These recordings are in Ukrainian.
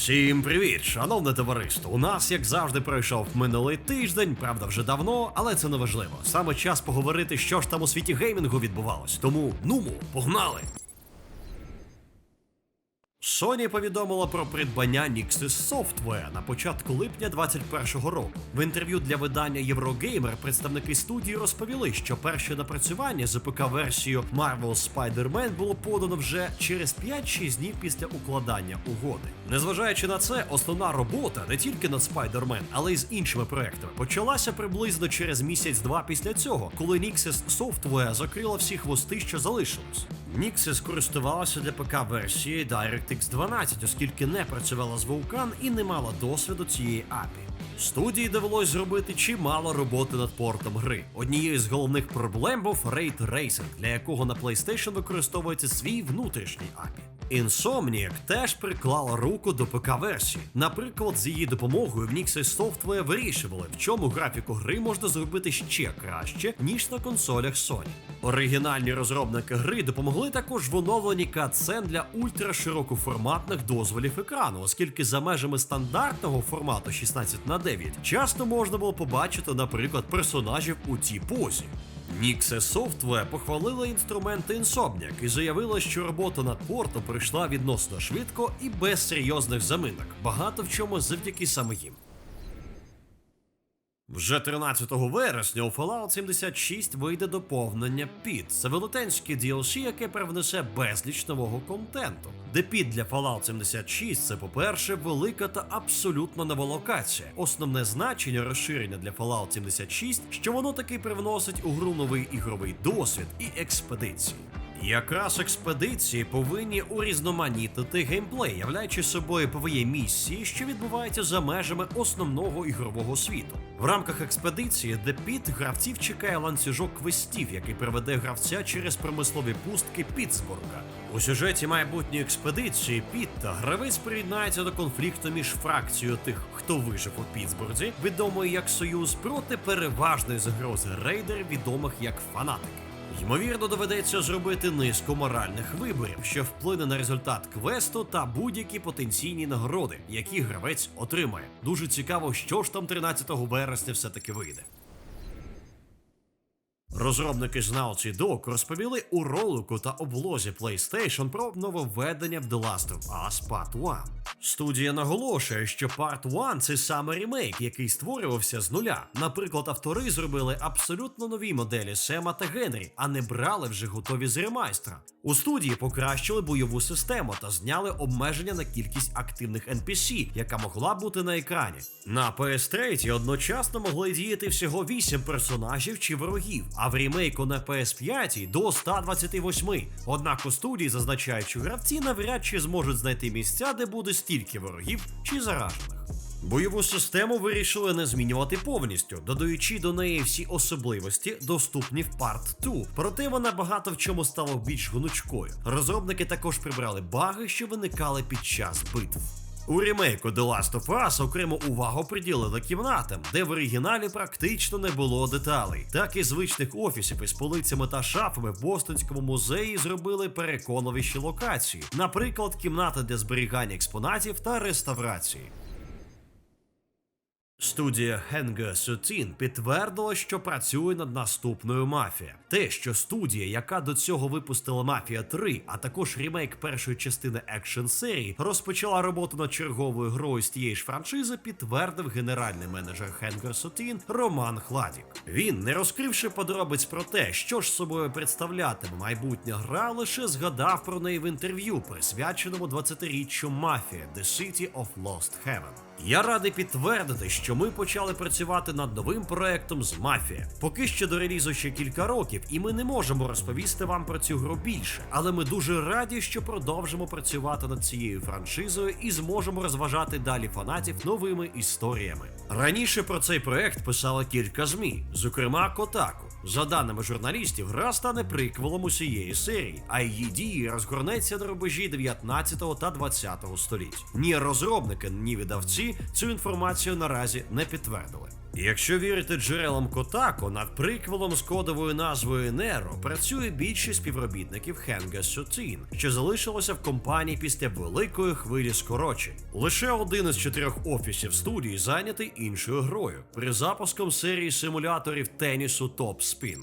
Всім привіт, шановне товариство. У нас, як завжди, пройшов минулий тиждень, правда, вже давно, але це не важливо. Саме час поговорити, що ж там у світі геймінгу відбувалось. Тому нуму, погнали! Sony повідомила про придбання Nixis Software на початку липня 2021 року. В інтерв'ю для видання Eurogamer представники студії розповіли, що перше напрацювання з ПК-версією Marvel Spider-Man було подано вже через 5-6 днів після укладання угоди. Незважаючи на це, основна робота не тільки над Spider-Man, але й з іншими проектами почалася приблизно через місяць-два після цього, коли Nixis Software закрила всі хвости, що залишилось. Nixis користувалася для ПК версією DirectX 12, оскільки не працювала з Vulkan і не мала досвіду цієї API. Студії довелось зробити чимало роботи над портом гри. Однією з головних проблем був Raid Racing, для якого на PlayStation використовується свій внутрішній API. Insomniac теж приклала руку до ПК-версії. Наприклад, з її допомогою в Nixis Software вирішували, в чому графіку гри можна зробити ще краще, ніж на консолях Sony. Оригінальні розробники гри допомогли також в оновленні катсцен для ультраширокоформатних дозволів екрану, оскільки за межами стандартного формату 16 на 9 часто можна було побачити, наприклад, персонажів у цій позі. Nixes Software похвалила інструменти Insomniac і заявила, що робота над портом пройшла відносно швидко і без серйозних заминок, багато в чому завдяки саме їм. Вже 13 вересня у Fallout 76 вийде доповнення PIT. Це велетенське DLC, яке привнесе безліч нового контенту. Де PIT для Fallout 76 це, по-перше, велика та абсолютно нова локація. Основне значення розширення для Fallout 76, що воно таки привносить у гру новий ігровий досвід і експедиції. Якраз експедиції повинні урізноманітнити геймплей, являючи собою ПВЄ місії, що відбуваються за межами основного ігрового світу. В рамках експедиції The Pit гравців чекає ланцюжок квестів, який приведе гравця через промислові пустки Пітсбурга. У сюжеті майбутньої експедиції Пітта гравець приєднається до конфлікту між фракцією тих, хто вижив у Пітсбурзі, відомої як Союз, проти переважної загрози рейдерів, відомих як фанатики. Ймовірно, доведеться зробити низку моральних виборів, що вплине на результат квесту та будь-які потенційні нагороди, які гравець отримає. Дуже цікаво, що ж там 13 вересня все-таки вийде. Розробники з Naughty Dog розповіли у ролику та облозі PlayStation про нововведення в The Last of Us Part 1. Студія наголошує, що Part 1 – це саме ремейк, який створювався з нуля. Наприклад, автори зробили абсолютно нові моделі Сема та Генрі, а не брали вже готові з ремайстра. У студії покращили бойову систему та зняли обмеження на кількість активних NPC, яка могла бути на екрані. На PS3 одночасно могли діяти всього 8 персонажів чи ворогів, а в ремейку на PS5 до 128. Однак у студії зазначають, що гравці навряд чи зможуть знайти місця, де буде стільки ворогів чи заражених. Бойову систему вирішили не змінювати повністю, додаючи до неї всі особливості, доступні в Part 2. Проте вона багато в чому стала більш гнучкою. Розробники також прибрали баги, що виникали під час битв. У ремейку The Last of Us окрему увагу приділили кімнатам, де в оригіналі практично не було деталей. Так і звичних офісів із полицями та шафами в Бостонському музеї зробили переконливіші локації, наприклад, кімната для зберігання експонатів та реставрації. Студія Henga Sutin підтвердила, що працює над наступною мафія. Те, що студія, яка до цього випустила Мафія 3, а також ремейк першої частини екшн серії, розпочала роботу над черговою грою з тієї ж франшизи, підтвердив генеральний менеджер Henga Sutin Роман Хладік. Він, не розкривши подробиць про те, що ж собою представлятиме майбутня гра, лише згадав про неї в інтерв'ю, присвяченому 20-річчю Мафія The City of Lost Heaven. Я радий підтвердити, що ми почали працювати над новим проектом з мафія. Поки що до релізу ще кілька років, і ми не можемо розповісти вам про цю гру більше. Але ми дуже раді, що продовжимо працювати над цією франшизою і зможемо розважати далі фанатів новими історіями. Раніше про цей проект писало кілька змі, зокрема Котаку. За даними журналістів, гра стане приквелом усієї серії, а її дії розгорнеться на рубежі 19 та 20 століть. Ні розробники, ні видавці цю інформацію наразі не підтвердили. Якщо вірити джерелам Котако, над приквелом з кодовою назвою Неро працює більшість співробітників Хенга Сотін, що залишилося в компанії після великої хвилі скорочень. Лише один із чотирьох офісів студії зайнятий іншою грою при запуском серії симуляторів тенісу Топ Спін.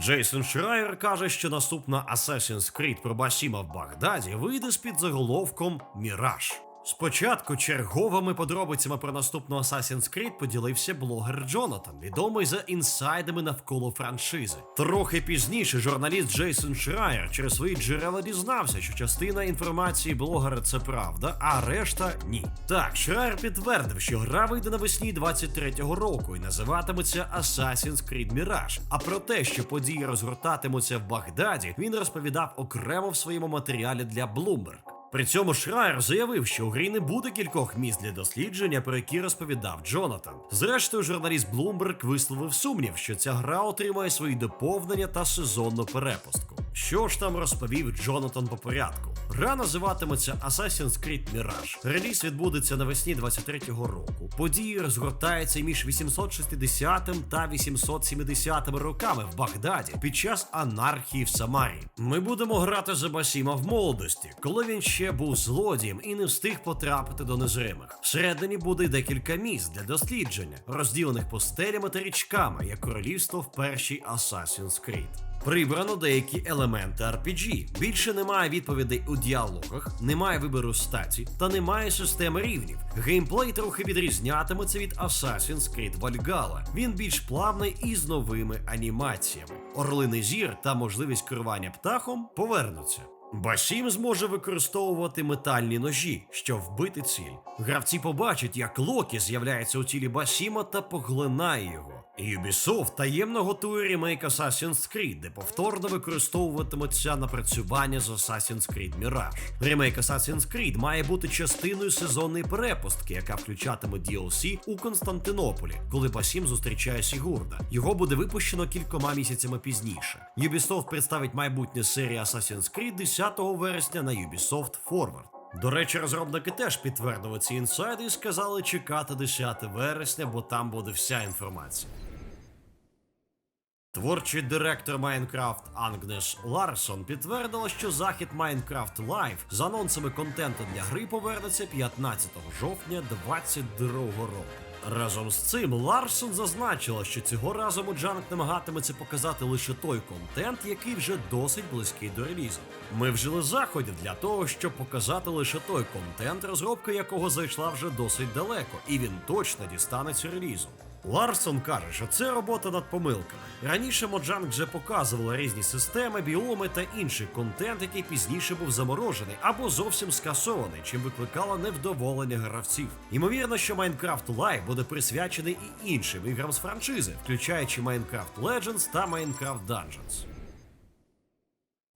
Джейсон Шрайер каже, що наступна Assassin's Creed про Басіма в Багдаді вийде з-під заголовком Міраж. Спочатку черговими подробицями про наступну Assassin's Creed поділився блогер Джонатан, відомий за інсайдами навколо франшизи. Трохи пізніше журналіст Джейсон Шрайер через свої джерела дізнався, що частина інформації блогера це правда, а решта ні. Так, Шрайер підтвердив, що гра вийде навесні 23-го року і називатиметься Assassin's Creed Mirage. А про те, що події розгортатимуться в Багдаді, він розповідав окремо в своєму матеріалі для Bloomberg. При цьому Шрайер заявив, що у грі не буде кількох місць для дослідження, про які розповідав Джонатан. Зрештою, журналіст Bloomberg висловив сумнів, що ця гра отримає свої доповнення та сезонну перепустку. Що ж там розповів Джонатан по порядку? Гра називатиметься Assassin's Creed Mirage. Реліз відбудеться навесні 23-го року. Події розгортаються між 860 та 870 роками в Багдаді під час анархії в Самарі. Ми будемо грати за Басіма в молодості, коли він ще був злодієм і не встиг потрапити до незримих. Всередині буде декілька місць для дослідження, розділених постелями та річками, як королівство в першій Assassin's Creed. Прибрано деякі елементи RPG. Більше немає відповідей у діалогах, немає вибору статі та немає системи рівнів. Геймплей трохи відрізнятиметься від Assassin's Creed Valhalla. Він більш плавний і з новими анімаціями. Орлиний зір та можливість керування птахом повернуться. Басім зможе використовувати метальні ножі, щоб вбити ціль. Гравці побачать, як Локі з'являється у тілі Басіма та поглинає його. Ubisoft таємно готує ремейк Assassin's Creed, де повторно використовуватимуться напрацювання з Assassin's Creed Mirage. Ремейк Assassin's Creed має бути частиною сезонної перепустки, яка включатиме DLC у Константинополі, коли Басім зустрічає Сігурда. Його буде випущено кількома місяцями пізніше. Ubisoft представить майбутнє серії Assassin's Creed 10 вересня на Ubisoft Forward. До речі, розробники теж підтвердили ці інсайди і сказали чекати 10 вересня, бо там буде вся інформація. Творчий директор Майнкрафт Ангнес Ларсон підтвердила, що захід Майнкрафт Live з анонсами контенту для гри повернеться 15 жовтня 2022 року. Разом з цим Ларсон зазначила, що цього разу Моджанок намагатиметься показати лише той контент, який вже досить близький до релізу. Ми вжили заходів для того, щоб показати лише той контент, розробка якого зайшла вже досить далеко, і він точно дістанеться релізу. Ларсон каже, що це робота над помилками. Раніше Моджанг вже показувала різні системи, біоми та інший контент, який пізніше був заморожений або зовсім скасований, чим викликало невдоволення гравців. Ймовірно, що Minecraft Live буде присвячений і іншим іграм з франшизи, включаючи Minecraft Legends та Minecraft Dungeons.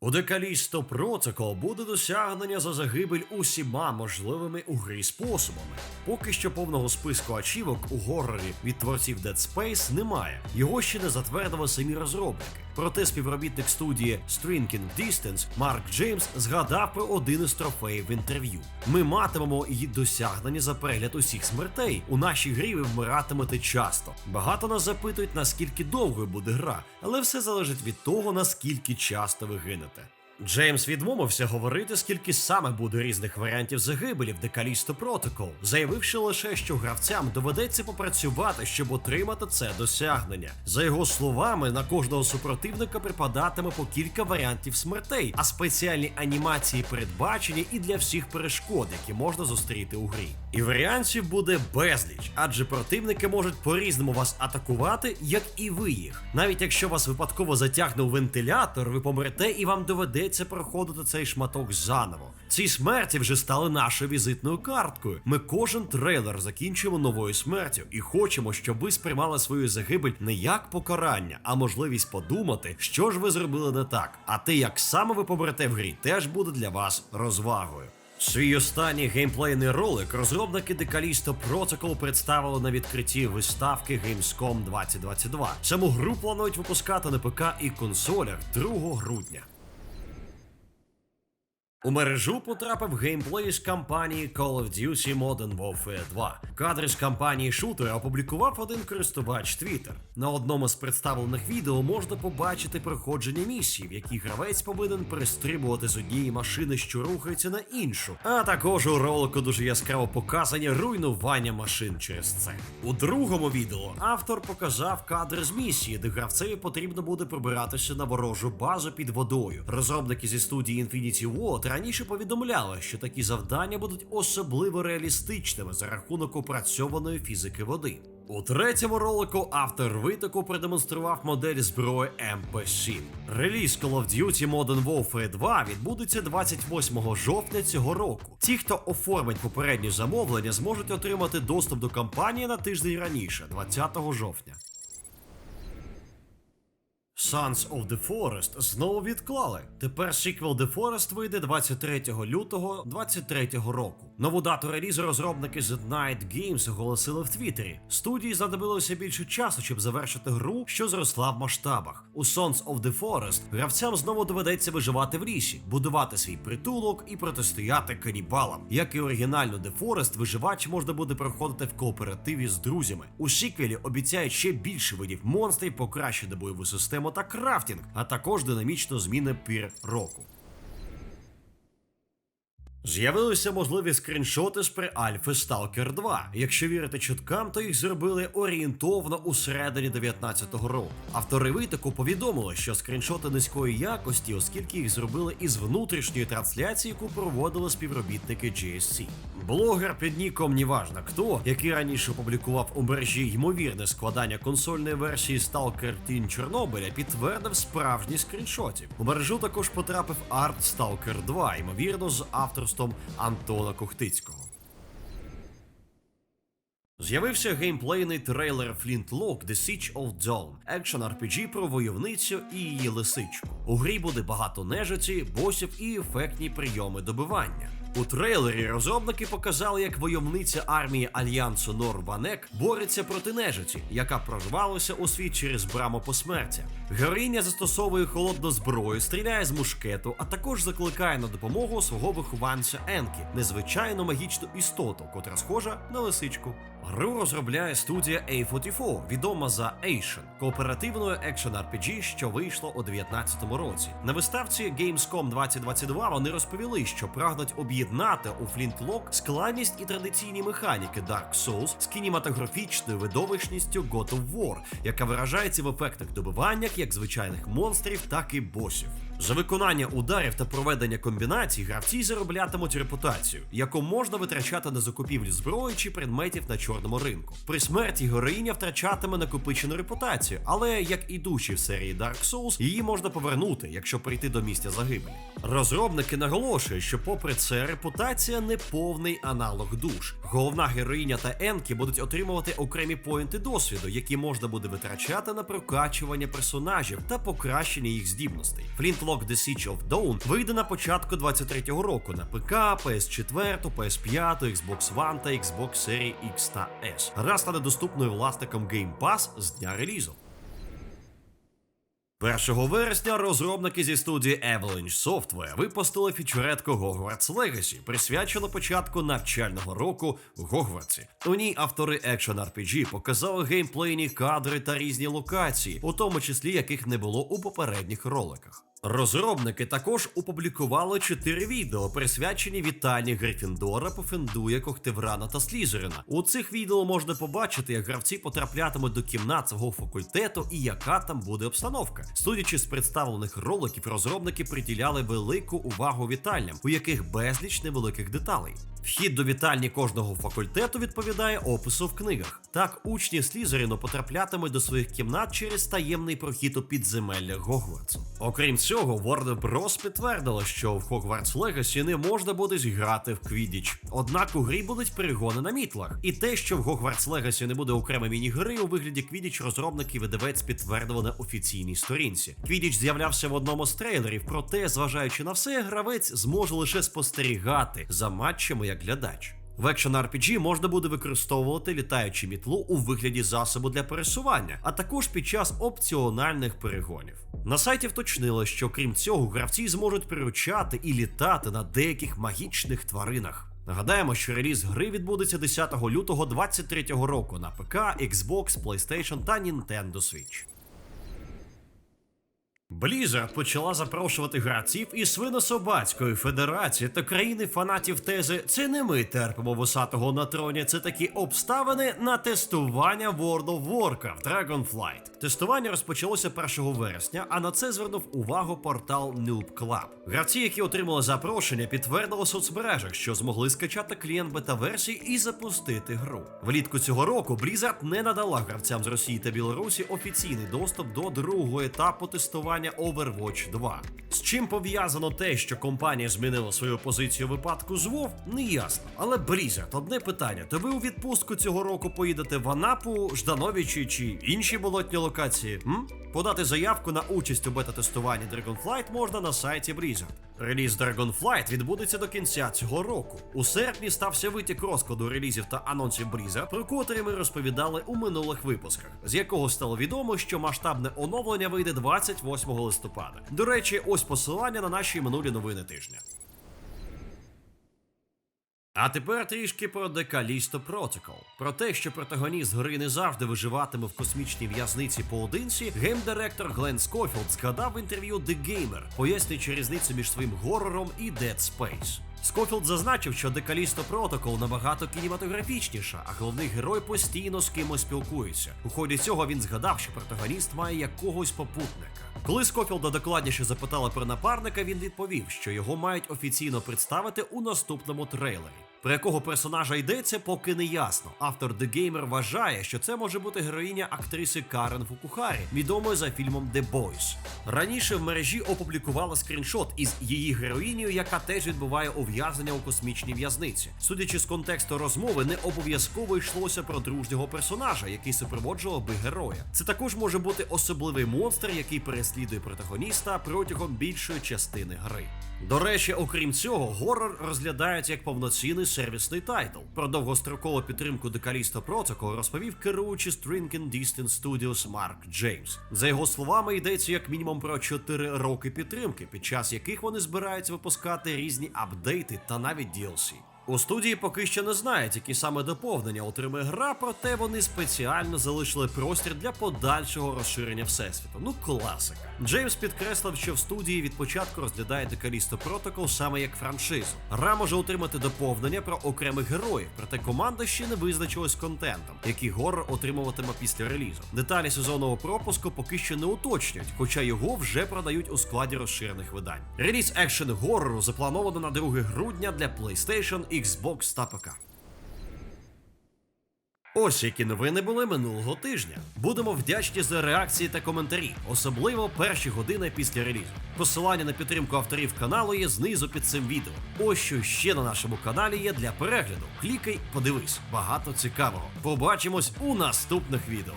У Decalisto Protocol буде досягнення за загибель усіма можливими у грі способами. Поки що повного списку ачівок у горорі від творців Dead Space немає. Його ще не затвердили самі розробники. Проте співробітник студії Stringing Distance Марк Джеймс згадав про один із трофеїв в інтерв'ю. Ми матимемо її досягнення за перегляд усіх смертей. У нашій грі ви вмиратимете часто. Багато нас запитують, наскільки довгою буде гра, але все залежить від того, наскільки часто ви гинете. Марта. Джеймс відмовився говорити, скільки саме буде різних варіантів загибелі в Decalisto Protocol, заявивши лише, що гравцям доведеться попрацювати, щоб отримати це досягнення. За його словами, на кожного супротивника припадатиме по кілька варіантів смертей, а спеціальні анімації передбачені і для всіх перешкод, які можна зустріти у грі. І варіантів буде безліч, адже противники можуть по-різному вас атакувати, як і ви їх. Навіть якщо вас випадково затягне у вентилятор, ви помрете і вам доведеться проходити цей шматок заново. Ці смерті вже стали нашою візитною карткою. Ми кожен трейлер закінчуємо новою смертю і хочемо, щоб ви сприймали свою загибель не як покарання, а можливість подумати, що ж ви зробили не так. А те, як саме ви помрете в грі, теж буде для вас розвагою. Свій останній геймплейний ролик розробники Decalisto Protocol представили на відкритті виставки Gamescom 2022. Саму гру планують випускати на ПК і консолях 2 грудня. У мережу потрапив геймплей з кампанії Call of Duty Modern Warfare 2. Кадри з кампанії шутера опублікував один користувач Twitter. На одному з представлених відео можна побачити проходження місії, в якій гравець повинен перестрибувати з однієї машини, що рухається на іншу. А також у ролику дуже яскраво показані руйнування машин через це. У другому відео автор показав кадр з місії, де гравцеві потрібно буде пробиратися на ворожу базу під водою. Розробники зі студії Infinity Ward раніше повідомляли, що такі завдання будуть особливо реалістичними за рахунок опрацьованої фізики води. У третьому ролику автор витоку продемонстрував модель зброї MP7. Реліз Call of Duty Modern Warfare 2 відбудеться 28 жовтня цього року. Ті, хто оформить попередні замовлення, зможуть отримати доступ до кампанії на тиждень раніше, 20 жовтня. Sons of the Forest знову відклали. Тепер сиквел The Forest вийде 23 лютого 23 року. Нову дату релізу розробники з Night Games оголосили в Твіттері. Студії знадобилося більше часу, щоб завершити гру, що зросла в масштабах. У Sons of the Forest гравцям знову доведеться виживати в лісі, будувати свій притулок і протистояти канібалам. Як і оригінально The Forest, виживач можна буде проходити в кооперативі з друзями. У сіквелі обіцяють ще більше видів монстрів, покращити бойову систему та крафтінг, а також динамічно зміни пір року. З'явилися можливі скріншоти з pre-альфи Stalker 2. Якщо вірити чуткам, то їх зробили орієнтовно у середині 19-го року. Автори витоку повідомили, що скріншоти низької якості, оскільки їх зробили із внутрішньої трансляції, яку проводили співробітники GSC. Блогер під ніком неважно хто, який раніше опублікував у мережі ймовірне складання консольної версії Stalker Teen Чорнобиля, підтвердив справжні скріншотів. У мережу також потрапив арт Stalker 2, ймовірно, з авторством Антона Кохтицького. З'явився геймплейний трейлер Flintlock The Siege of Dawn, екшен RPG про войовницю і її лисичку. У грі буде багато нежиці, босів і ефектні прийоми добивання. У трейлері розробники показали, як войовниця армії Альянсу Норванек бореться проти нежиті, яка прорвалася у світ через браму посмертя. Героїня застосовує холодну зброю, стріляє з мушкету, а також закликає на допомогу свого вихованця Енкі, незвичайну магічну істоту, котра схожа на лисичку. Гру розробляє студія A44, відома за Asian, кооперативною екшен RPG, що вийшло у 2019 році. На виставці Gamescom 2022 вони розповіли, що прагнуть об'єднати у Flintlock складність і традиційні механіки Dark Souls з кінематографічною видовищністю God of War, яка виражається в ефектах добивання як звичайних монстрів, так і босів. За виконання ударів та проведення комбінацій гравці зароблятимуть репутацію, яку можна витрачати на закупівлю зброї чи предметів на чорному ринку. При смерті героїня втрачатиме накопичену репутацію, але як і душі в серії Dark Souls, її можна повернути, якщо прийти до місця загибелі. Розробники наголошують, що, попри це, репутація не повний аналог душ. Головна героїня та Енкі будуть отримувати окремі поінти досвіду, які можна буде витрачати на прокачування персонажів та покращення їх здібностей. Flintlock The Siege of Dawn вийде на початку 23-го року на ПК, PS4, PS5, Xbox One та Xbox Series X та S. Гра стане доступною власникам Game Pass з дня релізу. 1 вересня розробники зі студії Avalanche Software випустили фічуретку Hogwarts Legacy, присвячену початку навчального року в Гогвартсі. У ній автори Action RPG показали геймплейні кадри та різні локації, у тому числі яких не було у попередніх роликах. Розробники також опублікували чотири відео, присвячені вітальні Грифіндора, Пофендуя, Когтеврана та Слізерина. У цих відео можна побачити, як гравці потраплятимуть до кімнат свого факультету і яка там буде обстановка. Судячи з представлених роликів, розробники приділяли велику увагу вітальням, у яких безліч невеликих деталей. Вхід до вітальні кожного факультету відповідає опису в книгах. Так, учні Слізерину потраплятимуть до своїх кімнат через таємний прохід у підземелля Гогвартсу. Окрім цього, Warner Bros. підтвердила, що в Hogwarts Legacy не можна буде зіграти в Quidditch. Однак у грі будуть перегони на мітлах. І те, що в Hogwarts Legacy не буде окремої міні-гри у вигляді Quidditch, розробники видавець підтвердили на офіційній сторінці. Quidditch з'являвся в одному з трейлерів, проте, зважаючи на все, гравець зможе лише спостерігати за матчами як глядач. В екшен RPG можна буде використовувати літаючу мітлу у вигляді засобу для пересування, а також під час опціональних перегонів. На сайті вточнили, що крім цього, гравці зможуть приручати і літати на деяких магічних тваринах. Нагадаємо, що реліз гри відбудеться 10 лютого 2023 року на ПК, Xbox, PlayStation та Nintendo Switch. Blizzard почала запрошувати гравців із свинособацької федерації та країни фанатів тези Це не ми терпимо вусатого на троні, це такі обставини на тестування World of Warcraft Dragonflight. Тестування розпочалося 1 вересня, а на це звернув увагу портал Noob Club. Гравці, які отримали запрошення, підтвердили в соцмережах, що змогли скачати клієнт бета-версії і запустити гру. Влітку цього року Blizzard не надала гравцям з Росії та Білорусі офіційний доступ до другого етапу тестування Overwatch 2. З чим пов'язано те, що компанія змінила свою позицію випадку з WoW, не ясно. Але Blizzard, одне питання: то ви у відпустку цього року поїдете в Анапу, Ждановичі чи інші болотні локації? М? Подати заявку на участь у бета-тестуванні Dragonflight можна на сайті Blizzard. Реліз Dragonflight відбудеться до кінця цього року. У серпні стався витік розкладу релізів та анонсів Blizzard, про котрі ми розповідали у минулих випусках, з якого стало відомо, що масштабне оновлення вийде 28 листопада. До речі, ось посилання на наші минулі новини тижня. А тепер трішки про Decalisto Protocol. Про те, що протагоніст гри не завжди виживатиме в космічній в'язниці поодинці, геймдиректор Глен Скофілд згадав в інтерв'ю The Gamer, пояснюючи різницю між своїм горором і Dead Space. Скофілд зазначив, що Decalisto Protocol набагато кінематографічніша, а головний герой постійно з кимось спілкується. У ході цього він згадав, що протагоніст має якогось попутника. Коли Скофілда докладніше запитали про напарника, він відповів, що його мають офіційно представити у наступному трейлері. Про якого персонажа йдеться, поки не ясно. Автор The Gamer вважає, що це може бути героїня актриси Карен Фукухарі, відомої за фільмом The Boys. Раніше в мережі опублікували скріншот із її героїнею, яка теж відбуває ув'язнення у космічній в'язниці. Судячи з контексту розмови, не обов'язково йшлося про дружнього персонажа, який супроводжував би героя. Це також може бути особливий монстр, який переслідує протагоніста протягом більшої частини гри. До речі, окрім цього, горор розглядають як повноцінний сервісний тайтл. Про довгострокову підтримку декаліста Protocol розповів керуючий String and Distance Studios Марк Джеймс. За його словами, йдеться як мінімум про 4 роки підтримки, під час яких вони збираються випускати різні апдейти та навіть DLC. У студії поки що не знають, які саме доповнення отримає гра, проте вони спеціально залишили простір для подальшого розширення всесвіту. Ну, класика. Джеймс підкреслив, що в студії від початку розглядає Decalisto Protocol саме як франшизу. Гра може отримати доповнення про окремих героїв, проте команда ще не визначилась контентом, який горор отримуватиме після релізу. Деталі сезонного пропуску поки що не уточнюють, хоча його вже продають у складі розширених видань. Реліз екшен горору заплановано на 2 грудня для PlayStation, Xbox та ПК. Ось які новини були минулого тижня. Будемо вдячні за реакції та коментарі, особливо перші години після релізу. Посилання на підтримку авторів каналу є знизу під цим відео. Ось що ще на нашому каналі є для перегляду. Клікай, подивись, багато цікавого. Побачимось у наступних відео.